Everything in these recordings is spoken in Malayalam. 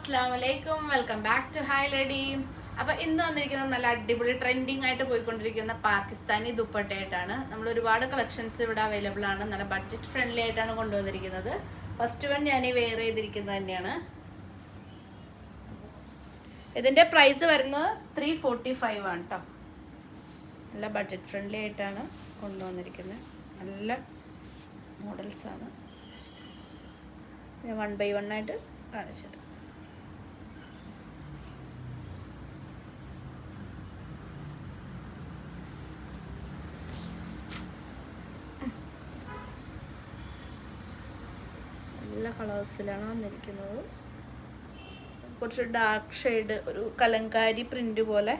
അസ്സാം വലൈക്കും വെൽക്കം ബാക്ക് ടു ഹൈ ലഡി അപ്പോൾ ഇന്ന് വന്നിരിക്കുന്നത് നല്ല അടിപൊളി ട്രെൻഡിങ് ആയിട്ട് പോയിക്കൊണ്ടിരിക്കുന്ന പാകിസ്ഥാനി ദുപ്പട്ടയായിട്ടാണ്. നമ്മൾ ഒരുപാട് കളക്ഷൻസ് ഇവിടെ അവൈലബിൾ ആണ്. നല്ല ബഡ്ജറ്റ് ഫ്രണ്ട്ലി ആയിട്ടാണ് കൊണ്ടുവന്നിരിക്കുന്നത്. ഫസ്റ്റ് വൺ ഞാൻ വെയർ ചെയ്തിരിക്കുന്നത് തന്നെയാണ്. ഇതിന്റെ പ്രൈസ് വരുന്നത് ത്രീ ഫോർട്ടി ഫൈവ് ആണ് കേട്ടോ നല്ല ബഡ്ജറ്റ് ഫ്രണ്ട്ലി ആയിട്ടാണ് കൊണ്ടുവന്നിരിക്കുന്നത്. നല്ല മോഡൽസ് ആണ്. ഞാൻ വൺ ബൈ വൺ ആയിട്ട് കാണിച്ചത് നല്ല കളേഴ്സിലാണ് വന്നിരിക്കുന്നത്. കുറച്ച് ഡാർക്ക് ഷെയ്ഡ് ഒരു കലങ്കാരി പ്രിന്റ് പോലെ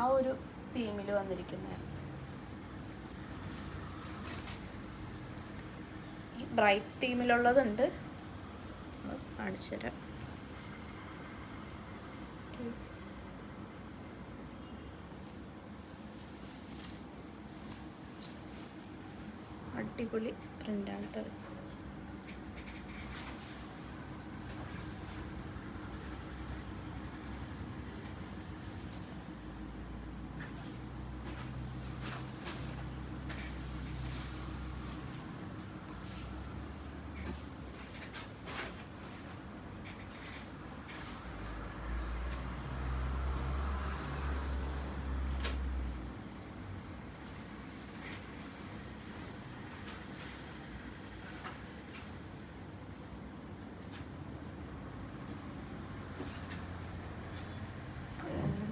ആ ഒരു തീമിൽ വന്നിരിക്കുന്നതാണ്. ഈ ബ്രൈറ്റ് തീമിലുള്ളതുണ്ട് കാണിച്ചു തരാം. അടിപൊളി പ്രിന്റാണ് കേട്ടോ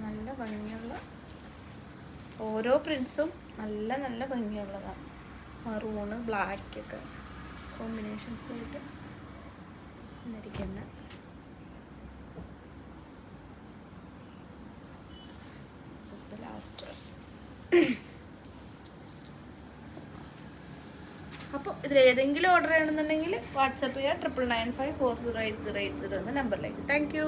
നല്ല ഭംഗിയുള്ള ഓരോ പ്രിൻസും നല്ല നല്ല ഭംഗിയുള്ളതാണ്. മറൂണ് ബ്ലാക്ക് ഒക്കെ കോമ്പിനേഷൻസ് ആയിട്ട് വന്നിരിക്കുന്നത് അപ്പോൾ ഇതിൽ ഏതെങ്കിലും ഓർഡർ ചെയ്യണമെന്നുണ്ടെങ്കിൽ വാട്സപ്പ് ചെയ്യുക triple nine five four zero eight zero eight zero എന്ന നമ്പറിലേക്ക് താങ്ക് യു